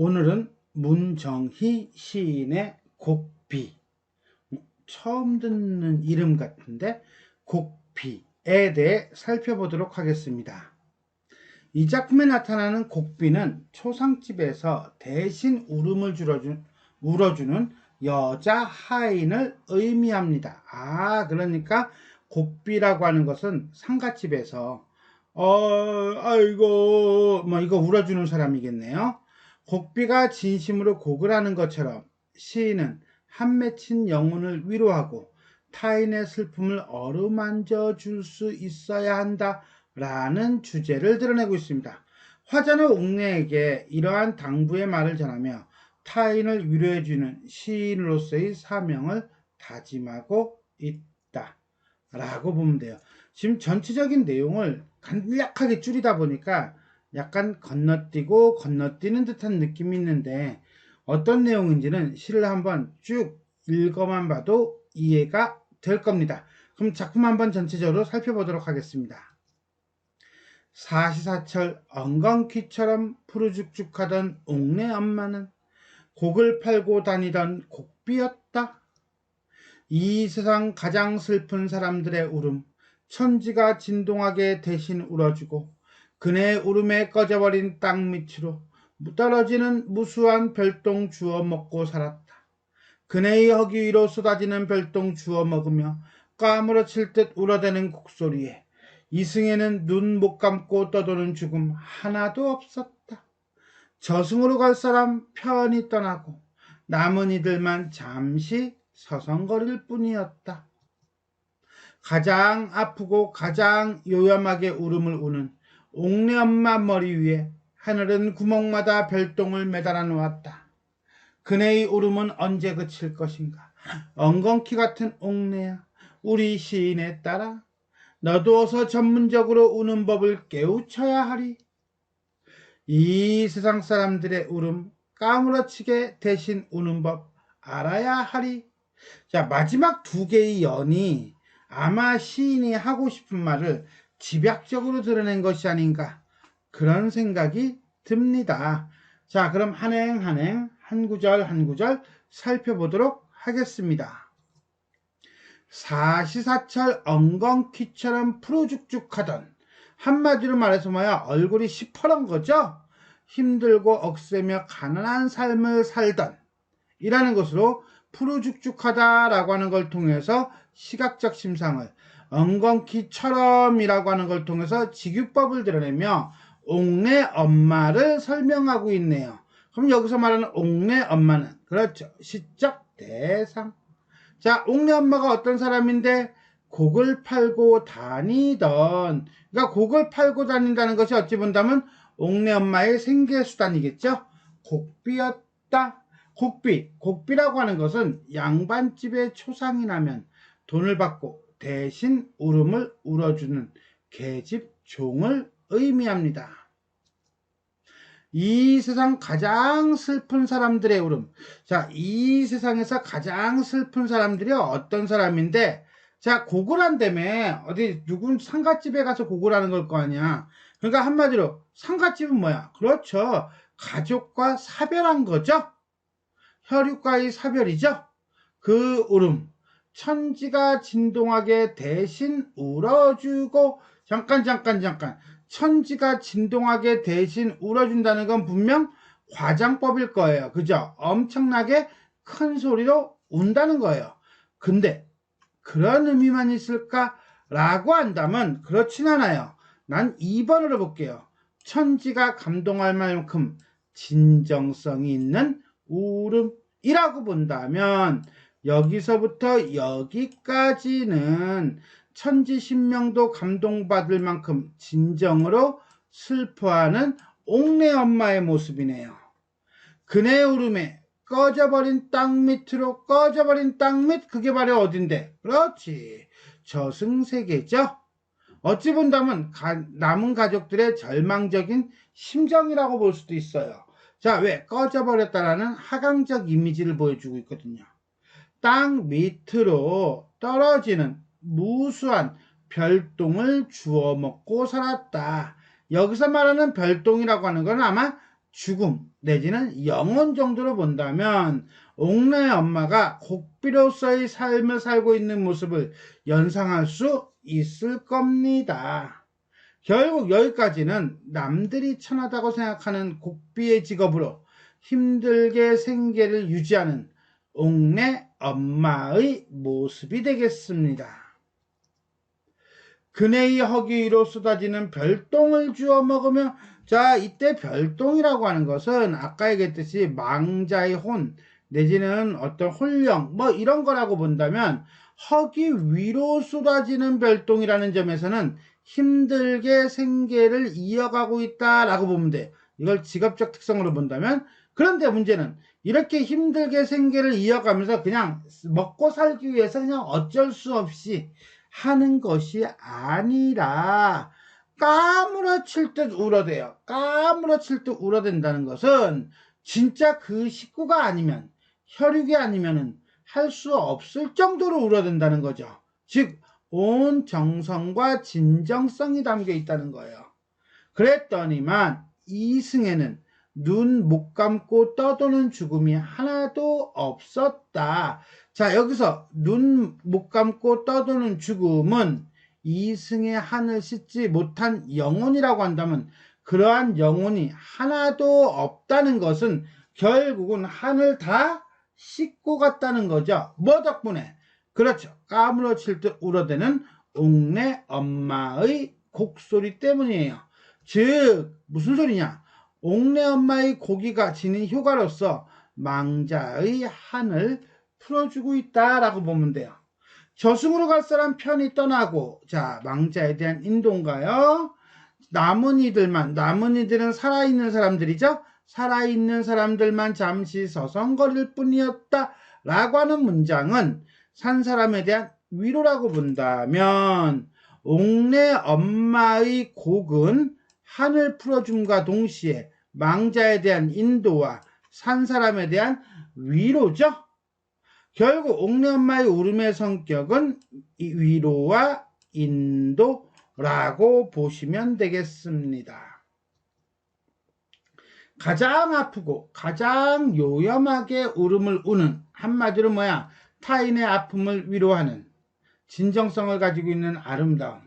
오늘은 문정희 시인의 곡비. 처음 듣는 이름 같은데 곡비에 대해 살펴보도록 하겠습니다. 이 작품에 나타나는 곡비는 초상집에서 대신 울음을 줄여준, 울어주는 여자 하인을 의미합니다. 아, 그러니까 곡비라고 하는 것은 상가집에서 어, 아이고, 뭐 이거 울어주는 사람이겠네요. 곡비가 진심으로 곡을 하는 것처럼 시인은 한 맺힌 영혼을 위로하고 타인의 슬픔을 어루만져 줄 수 있어야 한다. 라는 주제를 드러내고 있습니다. 화자는 옥내에게 이러한 당부의 말을 전하며 타인을 위로해주는 시인으로서의 사명을 다짐하고 있다. 라고 보면 돼요. 지금 전체적인 내용을 간략하게 줄이다 보니까 약간 건너뛰고 건너뛰는 듯한 느낌이 있는데 어떤 내용인지는 시를 한번 쭉 읽어만 봐도 이해가 될 겁니다. 그럼 작품 한번 전체적으로 살펴보도록 하겠습니다. 사시사철 엉겅퀴처럼 푸르죽죽하던 옥내 엄마는 곡을 팔고 다니던 곡비였다. 이 세상 가장 슬픈 사람들의 울음, 천지가 진동하게 대신 울어주고 그네의 울음에 꺼져버린 땅 밑으로 떨어지는 무수한 별똥 주워 먹고 살았다. 그네의 허기 위로 쏟아지는 별똥 주워 먹으며 까무러칠 듯 울어대는 곡소리에 이승에는 눈 못 감고 떠도는 죽음 하나도 없었다. 저승으로 갈 사람 편히 떠나고 남은 이들만 잠시 서성거릴 뿐이었다. 가장 아프고 가장 요염하게 울음을 우는 옥내 엄마 머리 위에 하늘은 구멍마다 별똥을 매달아 놓았다. 그네의 울음은 언제 그칠 것인가? 엉겅퀴 같은 옥내야, 우리 시인에 따라 너도 어서 전문적으로 우는 법을 깨우쳐야 하리. 이 세상 사람들의 울음 까무러치게 대신 우는 법 알아야 하리. 자, 마지막 두 개의 연이 아마 시인이 하고 싶은 말을 집약적으로 드러낸 것이 아닌가 그런 생각이 듭니다. 자, 그럼 한 행 한 행 한 구절 한 구절 살펴보도록 하겠습니다. 사시사철 엉겅퀴처럼 푸르죽죽하던 한마디로 말해서 뭐야 얼굴이 시퍼런 거죠. 힘들고 억세며 가난한 삶을 살던 이라는 것으로 푸르죽죽하다라고 하는 걸 통해서 시각적 심상을 엉겅퀴처럼이라고 하는 걸 통해서 직유법을 드러내며 옥내 엄마를 설명하고 있네요. 그럼 여기서 말하는 옥내 엄마는 그렇죠. 시적 대상. 자, 옥내 엄마가 어떤 사람인데 곡을 팔고 다니던 그러니까 곡을 팔고 다닌다는 것이 어찌 본다면 옥내 엄마의 생계 수단이겠죠. 곡비였다. 곡비. 곡비라고 하는 것은 양반집에 초상이 나면 돈을 받고 대신 울음을 울어주는 계집 종을 의미합니다. 이 세상 가장 슬픈 사람들의 울음. 자, 이 세상에서 가장 슬픈 사람들이 어떤 사람인데, 자, 한다며, 어디, 누군 상가집에 가서 하는 걸 거 아니야. 그러니까 한마디로, 상가집은 뭐야? 그렇죠. 가족과 사별한 거죠? 혈육과의 사별이죠? 그 울음. 천지가 진동하게 대신 울어주고, 잠깐, 잠깐, 잠깐. 천지가 진동하게 대신 울어준다는 건 분명 과장법일 거예요. 그죠? 엄청나게 큰 소리로 운다는 거예요. 근데 그런 의미만 있을까 라고 한다면 그렇진 않아요. 난 2번으로 볼게요. 천지가 감동할 만큼 진정성이 있는 울음이라고 본다면 여기서부터 여기까지는 천지신명도 감동받을 만큼 진정으로 슬퍼하는 옥내 엄마의 모습이네요. 그네 울음에 꺼져버린 땅 밑으로 꺼져버린 땅 밑 그게 바로 어딘데? 그렇지. 저승세계죠. 어찌 본다면 가, 남은 가족들의 절망적인 심정이라고 볼 수도 있어요. 자, 왜 꺼져버렸다라는 하강적 이미지를 보여주고 있거든요. 땅 밑으로 떨어지는 무수한 별똥을 주워 먹고 살았다. 여기서 말하는 별똥이라고 하는 건 아마 죽음 내지는 영혼 정도로 본다면 옥내 엄마가 곡비로서의 삶을 살고 있는 모습을 연상할 수 있을 겁니다. 결국 여기까지는 남들이 천하다고 생각하는 곡비의 직업으로 힘들게 생계를 유지하는 옥내 엄마의 모습이 되겠습니다. 그네의 허기 위로 쏟아지는 별똥을 주워 먹으며 자 이때 별똥이라고 하는 것은 아까 얘기했듯이 망자의 혼 내지는 어떤 홀령 뭐 이런 거라고 본다면 허기 위로 쏟아지는 별똥이라는 점에서는 힘들게 생계를 이어가고 있다라고 보면 돼. 이걸 직업적 특성으로 본다면 그런데 문제는 이렇게 힘들게 생계를 이어가면서 그냥 먹고 살기 위해서 그냥 어쩔 수 없이 하는 것이 아니라 까무러칠 듯 울어대요. 까무러칠 듯 울어댄다는 것은 진짜 그 식구가 아니면 혈육이 아니면은 할 수 없을 정도로 울어댄다는 거죠. 즉, 온 정성과 진정성이 담겨 있다는 거예요. 그랬더니만 이승에는 눈 못 감고 떠도는 죽음이 하나도 없었다. 자, 여기서 눈 못 감고 떠도는 죽음은 이승의 한을 씻지 못한 영혼이라고 한다면 그러한 영혼이 하나도 없다는 것은 결국은 한을 다 씻고 갔다는 거죠. 뭐 덕분에? 그렇죠. 까무러칠 듯 울어대는 옥내 엄마의 곡소리 때문이에요. 즉, 무슨 소리냐? 옥내 엄마의 고기가 지닌 효과로서 망자의 한을 풀어주고 있다라고 보면 돼요. 저승으로 갈 사람 편히 떠나고, 자, 망자에 대한 인도인가요? 남은 이들만, 남은 이들은 살아있는 사람들이죠? 살아있는 사람들만 잠시 서성거릴 뿐이었다. 라고 하는 문장은 산 사람에 대한 위로라고 본다면, 옥내 엄마의 곡은 한을 풀어줌과 동시에 망자에 대한 인도와 산 사람에 대한 위로죠. 결국 옥내 엄마의 울음의 성격은 위로와 인도라고 보시면 되겠습니다. 가장 아프고 가장 요염하게 울음을 우는 한마디로 뭐야 타인의 아픔을 위로하는 진정성을 가지고 있는 아름다움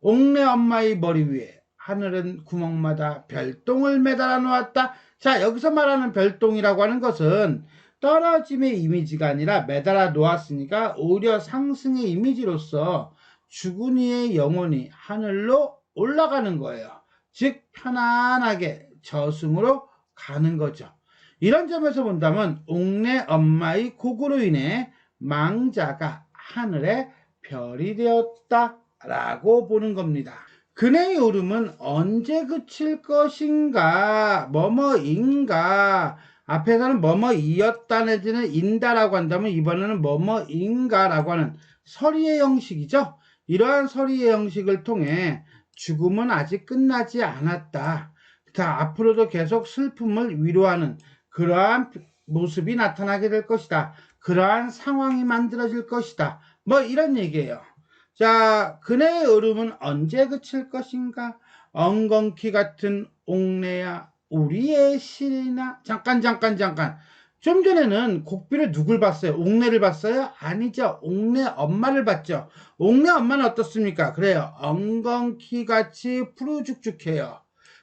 옥내 엄마의 머리 위에 하늘은 구멍마다 별똥을 매달아 놓았다. 자 여기서 말하는 별똥이라고 하는 것은 떨어짐의 이미지가 아니라 매달아 놓았으니까 오히려 상승의 이미지로서 죽은 이의 영혼이 하늘로 올라가는 거예요. 즉 편안하게 저승으로 가는 거죠. 이런 점에서 본다면 옥내 엄마의 곡으로 인해 망자가 하늘의 별이 되었다라고 보는 겁니다. 그네의 울음은 언제 그칠 것인가, 뭐뭐인가, 앞에서는 뭐뭐이었다 내지는 인다라고 한다면 이번에는 뭐뭐인가라고 하는 서리의 형식이죠. 이러한 서리의 형식을 통해 죽음은 아직 끝나지 않았다. 자, 앞으로도 계속 슬픔을 위로하는 그러한 모습이 나타나게 될 것이다. 그러한 상황이 만들어질 것이다. 뭐 이런 얘기예요. 자, 그네의 얼음은 언제 그칠 것인가? 엉겅퀴 같은 옥내야 우리의 실이나 잠깐 잠깐 잠깐 좀 전에는 곡비를 누굴 봤어요? 옥내를 봤어요? 아니죠. 옥내 엄마를 봤죠. 옥내 엄마는 어떻습니까? 그래요. 엉겅퀴 같이 푸르죽죽해요.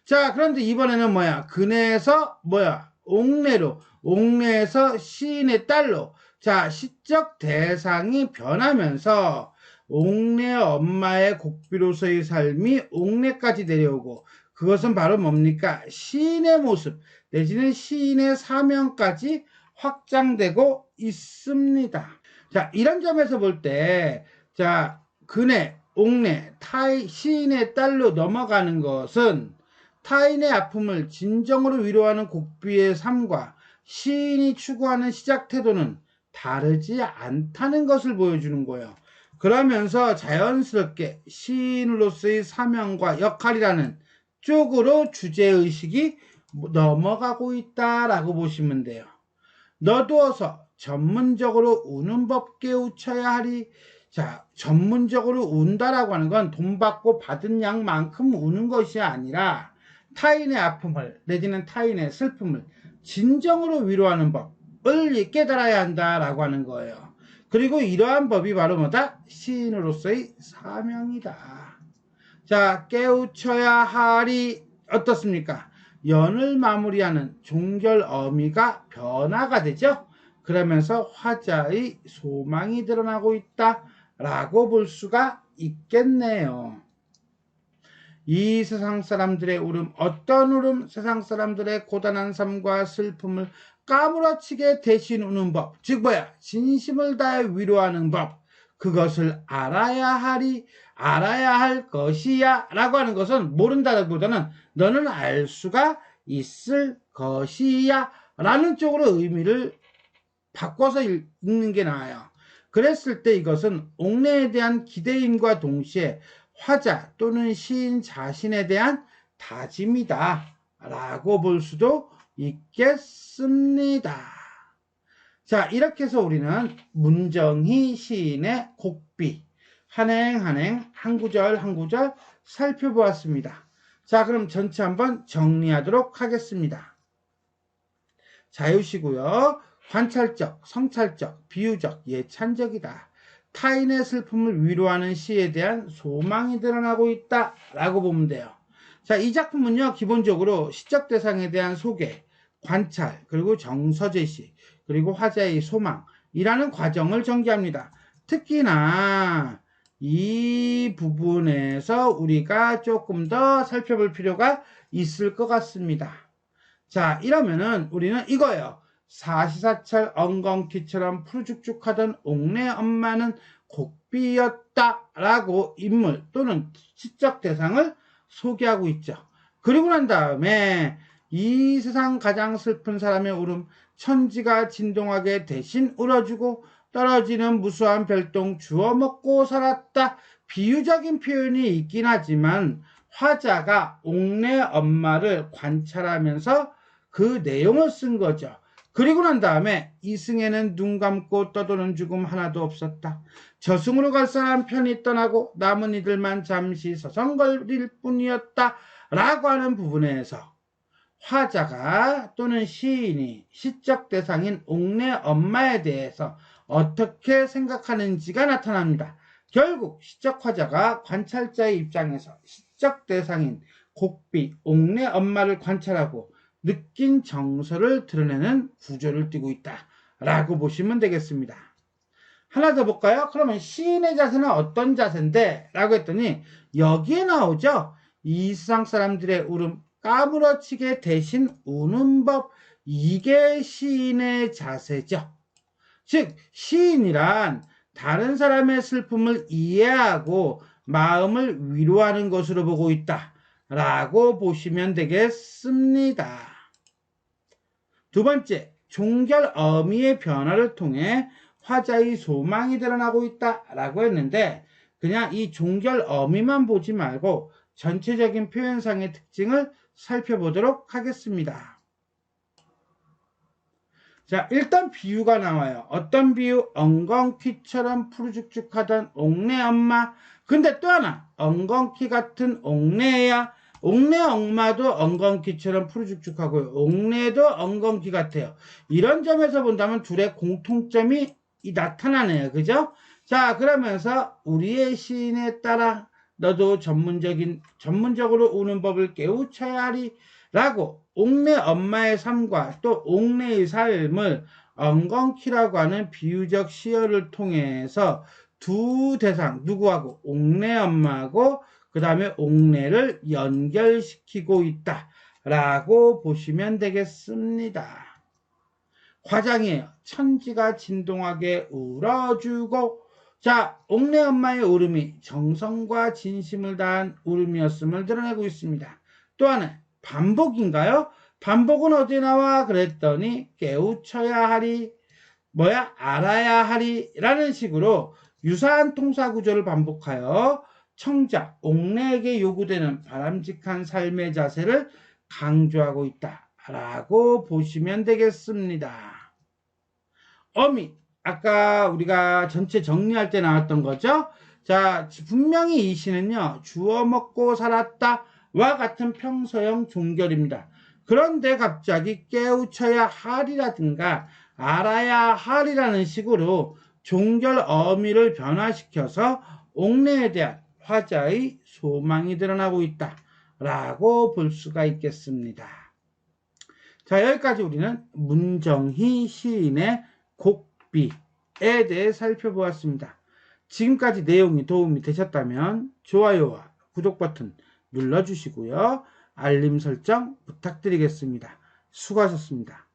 자, 그런데 이번에는 뭐야? 그네에서 뭐야? 옥내로, 옥내에서 시인의 딸로. 자, 시적 대상이 변하면서 옥내 엄마의 곡비로서의 삶이 옥내까지 내려오고 그것은 바로 뭡니까? 시인의 모습 내지는 시인의 사명까지 확장되고 있습니다. 자, 이런 점에서 볼 때, 자, 그네, 옥내, 타이, 시인의 딸로 넘어가는 것은 타인의 아픔을 진정으로 위로하는 곡비의 삶과 시인이 추구하는 시작 태도는 다르지 않다는 것을 보여주는 거예요. 그러면서 자연스럽게 시인으로서의 사명과 역할이라는 쪽으로 주제의식이 넘어가고 있다라고 보시면 돼요. 너두어서 전문적으로 우는 법 깨우쳐야 하리. 자, 전문적으로 운다라고 하는 건 돈 받고 받은 양만큼 우는 것이 아니라 타인의 아픔을 내지는 타인의 슬픔을 진정으로 위로하는 법을 깨달아야 한다라고 하는 거예요. 그리고 이러한 법이 바로 뭐다? 시인으로서의 사명이다. 자, 깨우쳐야 하리 어떻습니까? 연을 마무리하는 종결 어미가 변화가 되죠. 그러면서 화자의 소망이 드러나고 있다 라고 볼 수가 있겠네요. 이 세상 사람들의 울음, 어떤 울음, 세상 사람들의 고단한 삶과 슬픔을 까무러치게 대신 우는 법, 즉 뭐야, 진심을 다해 위로하는 법, 그것을 알아야 하리, 알아야 할 것이야 라고 하는 것은 모른다기보다는 너는 알 수가 있을 것이야 라는 쪽으로 의미를 바꿔서 읽는 게 나아요. 그랬을 때 이것은 옥내에 대한 기대임과 동시에 화자 또는 시인 자신에 대한 다짐이다 라고 볼 수도 있겠습니다. 자 이렇게 해서 우리는 문정희 시인의 곡비 한행 한행 한 구절 한 구절 살펴보았습니다. 자 그럼 전체 한번 정리하도록 하겠습니다. 자유시고요. 관찰적, 성찰적, 비유적, 예찬적이다. 타인의 슬픔을 위로하는 시에 대한 소망이 드러나고 있다. 라고 보면 돼요. 자, 이 작품은요, 기본적으로 시적 대상에 대한 소개, 관찰, 그리고 정서 제시, 그리고 화자의 소망 이라는 과정을 전개합니다. 특히나 이 부분에서 우리가 조금 더 살펴볼 필요가 있을 것 같습니다. 자, 이러면은 우리는 이거예요. 사시사철 엉겅퀴처럼 푸르죽죽하던 옥내 엄마는 곡비였다 라고 인물 또는 시적 대상을 소개하고 있죠. 그리고 난 다음에 이 세상 가장 슬픈 사람의 울음 천지가 진동하게 대신 울어주고 떨어지는 무수한 별똥 주워 먹고 살았다. 비유적인 표현이 있긴 하지만 화자가 옥내 엄마를 관찰하면서 그 내용을 쓴 거죠. 그리고 난 다음에 이승에는 눈 감고 떠도는 죽음 하나도 없었다. 저승으로 갈 사람 편히 떠나고 남은 이들만 잠시 서성거릴 뿐이었다. 라고 하는 부분에서 화자가 또는 시인이 시적 대상인 옥내 엄마에 대해서 어떻게 생각하는지가 나타납니다. 결국 시적 화자가 관찰자의 입장에서 시적 대상인 곡비 옥내 엄마를 관찰하고 느낀 정서를 드러내는 구조를 띠고 있다. 라고 보시면 되겠습니다. 하나 더 볼까요? 그러면 시인의 자세는 어떤 자세인데? 라고 했더니 여기에 나오죠. 이 세상 사람들의 울음 까무러치게 대신 우는 법 이게 시인의 자세죠. 즉 시인이란 다른 사람의 슬픔을 이해하고 마음을 위로하는 것으로 보고 있다. 라고 보시면 되겠습니다. 두 번째, 종결 어미의 변화를 통해 화자의 소망이 드러나고 있다라고 했는데 그냥 이 종결 어미만 보지 말고 전체적인 표현상의 특징을 살펴보도록 하겠습니다. 자, 일단 비유가 나와요. 어떤 비유? 엉겅퀴처럼 푸르죽죽하던 옥내 엄마. 근데 또 하나, 엉겅퀴 같은 옥내야 옥내 엉마도 엉겅퀴처럼 푸르죽죽하고요. 옥내도 엉겅퀴 같아요. 이런 점에서 본다면 둘의 공통점이 나타나네요. 그죠? 자, 그러면서 우리의 시인에 따라 너도 전문적인, 전문적으로 우는 법을 깨우쳐야 하리. 라고 옥내 엄마의 삶과 또 옥내의 삶을 엉겅퀴라고 하는 비유적 시어를 통해서 두 대상, 누구하고? 옥내 엄마하고 그 다음에 옥내를 연결시키고 있다. 라고 보시면 되겠습니다. 화장이에요. 천지가 진동하게 울어주고 자 옥내 엄마의 울음이 정성과 진심을 다한 울음이었음을 드러내고 있습니다. 또 하나 반복인가요? 반복은 어디 나와? 그랬더니 깨우쳐야 하리 뭐야 알아야 하리 라는 식으로 유사한 통사 구조를 반복하여 청자, 옥내에게 요구되는 바람직한 삶의 자세를 강조하고 있다라고 보시면 되겠습니다. 어미, 아까 우리가 전체 정리할 때 나왔던 거죠. 자, 분명히 이 시는요, 주워 먹고 살았다 와 같은 평서형 종결입니다. 그런데 갑자기 깨우쳐야 하리라든가 알아야 하리라는 식으로 종결 어미를 변화시켜서 옥내에 대한 화자의 소망이 드러나고 있다. 라고 볼 수가 있겠습니다. 자, 여기까지 우리는 문정희 시인의 곡비에 대해 살펴보았습니다. 지금까지 내용이 도움이 되셨다면 좋아요와 구독 버튼 눌러주시고요. 알림 설정 부탁드리겠습니다. 수고하셨습니다.